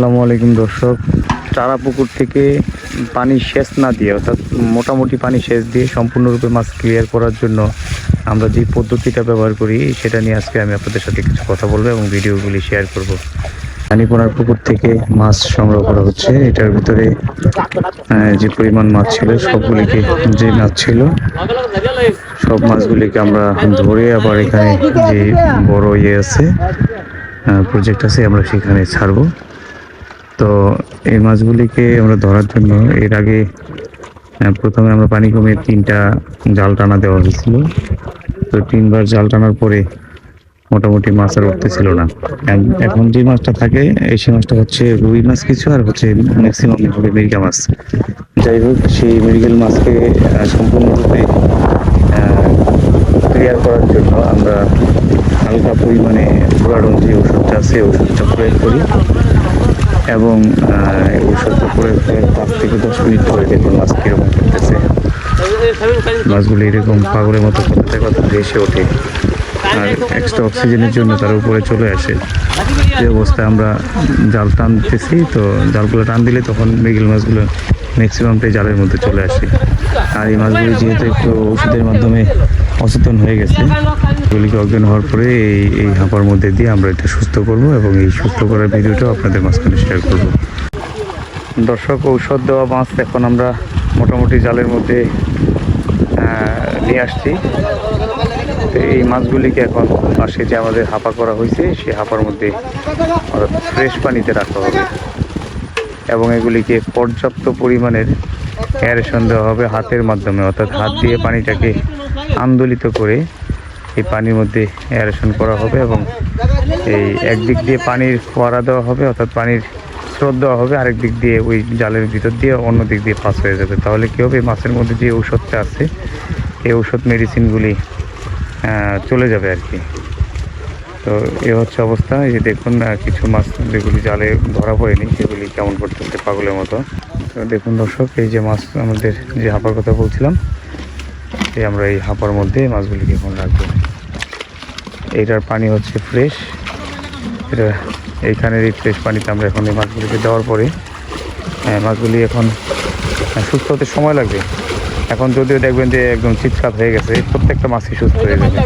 আসসালামু আলাইকুম দর্শক। চারা পুকুর থেকে পানি সেচ না দিয়ে, অর্থাৎ মোটামুটি পানি সেচ দিয়ে সম্পূর্ণরূপে মাছ ক্লিয়ার করার জন্য আমরা যে পদ্ধতিটা ব্যবহার করি, সেটা নিয়ে আজকে আমি আপনাদের সাথে কিছু কথা বলব এবং ভিডিওগুলি শেয়ার করব। পানিপোনার পুকুর থেকে মাছ সংগ্রহ করা হচ্ছে। এটার ভিতরে যে পরিমাণ মাছ ছিল, সবগুলিকে যে মাছ ছিল, সব মাছগুলিকে আমরা ধরে আবার এখানে যে বড় ইয়ে আছে প্রজেক্ট আছে, আমরা সেখানে ছাড়বো। তো এই মাছগুলিকে আমরা ধরার জন্য এর আগে প্রথমে আমরা পানি কমিয়ে তিনটা জাল টানা দেওয়া হয়েছিল। তো তিনবার জাল টানার পরে মোটামুটি মাছ আর উঠতেছিল না। এখন যে মাছটা থাকে, এই সে মাছটা হচ্ছে রুই মাছ কিছু আর হচ্ছে ম্যাক্সিমাম হবে মির্গা মাছ। যাই হোক, সেই মৃগেল মাছকে সম্পূর্ণরূপে ক্লিয়ার করার জন্য আমরা হালকা পরিমাণে পুরাডন যে ওষুধটা আছে, ওষুধটা প্রয়োগ করি। এবং ওষুধ করে পাঁচ থেকে দশ মিনিট ধরে দেখুন মাছ কীরকম করতেছে মাছগুলো এরকম পাগলের মতো করতে কথা ভেসে ওঠে। আর এক্সট্রা অক্সিজেনের জন্য তার উপরে চলে আসে। যে অবস্থায় আমরা জাল টানতেছি তো জালগুলো টান দিলে তখন মৃগেল মাছগুলো ম্যাক্সিমামটাই জালের মধ্যে চলে আসে। আর এই মাছগুলি যেহেতু একটু ওষুধের মাধ্যমে অচেতন হয়ে গেছে এগুলিকে অজ্ঞান হওয়ার পরে এই এই হাঁপার মধ্যে দিয়ে আমরা এটা সুস্থ করব এবং এই সুস্থ করার ভিডিওটাও আপনাদের মাঝখানে শেয়ার করব। দর্শক ঔষধ দেওয়া মাছ এখন আমরা মোটামুটি জালের মধ্যে নিয়ে আসছি। তো এই মাছগুলিকে এখন পাশে যে আমাদের হাঁপা করা হয়েছে, সেই হাঁপার মধ্যে ফ্রেশ পানিতে রাখা হবে। এবং এগুলিকে পর্যাপ্ত পরিমাণের অ্যারেশন দেওয়া হবে হাতের মাধ্যমে, অর্থাৎ হাত দিয়ে পানিটাকে আন্দোলিত করে এই পানির মধ্যে অ্যারেশন করা হবে এবং এই একদিক দিয়ে পানির ফোয়ারা দেওয়া হবে, অর্থাৎ পানির স্রোত দেওয়া হবে, আরেক দিক দিয়ে ওই জালের ভিতর দিয়ে অন্য দিক দিয়ে পাস হয়ে যাবে। তাহলে কী হবে? মাছের মধ্যে যে ঔষধটা আছে, এই ঔষধ মেডিসিনগুলি চলে যাবে আর কি। তো এ হচ্ছে অবস্থা। এই যে দেখুন কিছু মাছ যেগুলি জালে ধরা পড়েনি সেগুলি কেমন করতেছে পাগলের মতো। তো দেখুন দর্শক এই যে মাছ আমাদের যে হাঁপার কথা বলছিলাম এই আমরা এই হাঁপার মধ্যে মাছগুলিকে এখন রাখব। এইটার পানি হচ্ছে ফ্রেশ। এটা এইখানের এই ফ্রেশ পানিতে আমরা এখন এই মাছগুলিকে দেওয়ার পরে হ্যাঁ, মাছগুলি এখন আহ, সুস্থ হতে সময় লাগবে। এখন যদিও দেখবেন যে একদম চিৎকার হয়ে গেছে প্রত্যেকটা মাছই সুস্থ হয়ে যাবে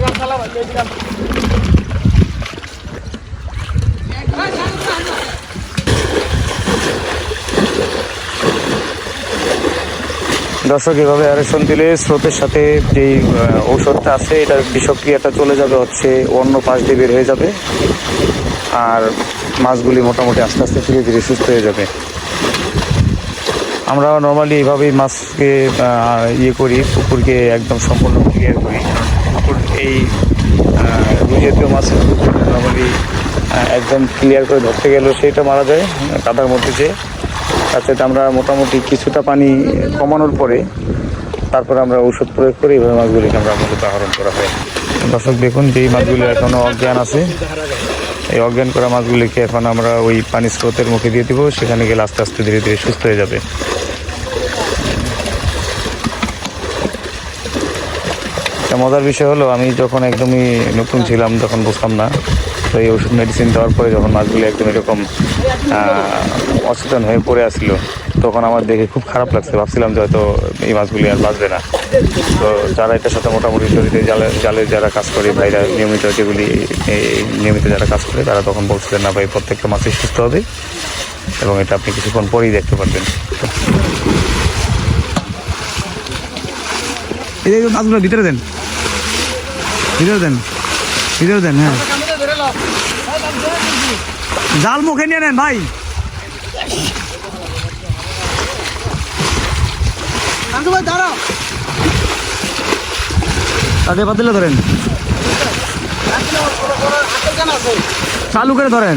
দর্শক, এভাবে অ্যারেশন দিলে স্রোতের সাথে যেই ঔষধটা আছে, এটার বিষক্রিয়াটা চলে যাবে হচ্ছে অন্য পাশ দিয়ে বের হয়ে যাবে। আর মাছগুলি মোটামুটি আস্তে আস্তে ধীরে ধীরে সুস্থ হয়ে যাবে। আমরা নর্মালি এইভাবেই মাছকে ইয়ে করি, পুকুরকে একদম সম্পূর্ণ ক্লিয়ার করি। পুকুর এই জাতীয় মাছের নর্মালি একদম ক্লিয়ার করে ধরতে গেলেও সেইটা মারা যায়, কাদার মধ্যে যে। তাতে আমরা মোটামুটি কিছুটা পানি কমানোর পরে তারপরে আমরা ওষুধ প্রয়োগ করে এইভাবে মাছগুলিকে আমরা মূলত আহরণ করা হয়। দর্শক, দেখুন যেই মাছগুলো এখনও অজ্ঞান আছে। এই অজ্ঞান করা মাছগুলিকে এখন আমরা ওই পানি স্রোতের মুখে দিয়ে দিব, সেখানে গেলে আস্তে আস্তে ধীরে ধীরে সুস্থ হয়ে যাবে। মজার বিষয় হলো, আমি যখন একদমই নতুন ছিলাম, তখন বুঝতাম না তো এই ওষুধ মেডিসিন দেওয়ার পরে যখন মাছগুলো একদম এরকম অচেতন হয়ে পড়ে আসছিল তখন আমার দেখে খুব খারাপ লাগছে। ভাবছিলাম যে হয়তো এই মাছগুলি আর বাঁচবে না। তো যারা এটার সাথে মোটামুটি জড়িত, জালে জালে যারা কাজ করে, ভাইরা নিয়মিত যেগুলি নিয়মিত যারা কাজ করে, তারা তখন বলছিলেন, না ভাই, প্রত্যেকটা মাছই সুস্থ হবে। এবং এটা আপনি কিছুক্ষণ পরেই দেখতে পারবেন। মাছগুলো ভিতরে দেন। ভিতরে দেন। ভিতরে দেন হ্যাঁ। জাল মুখে নিয়ে নেন ভাই। তাতে পাতিলে ধরেন। চালু করে ধরেন।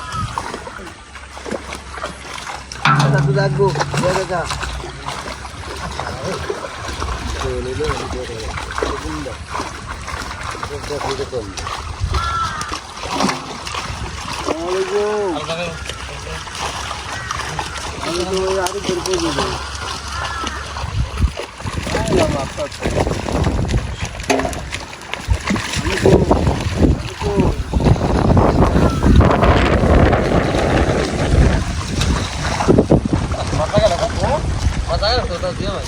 বন্ধু রাখব দেখা আরও করব কি হয়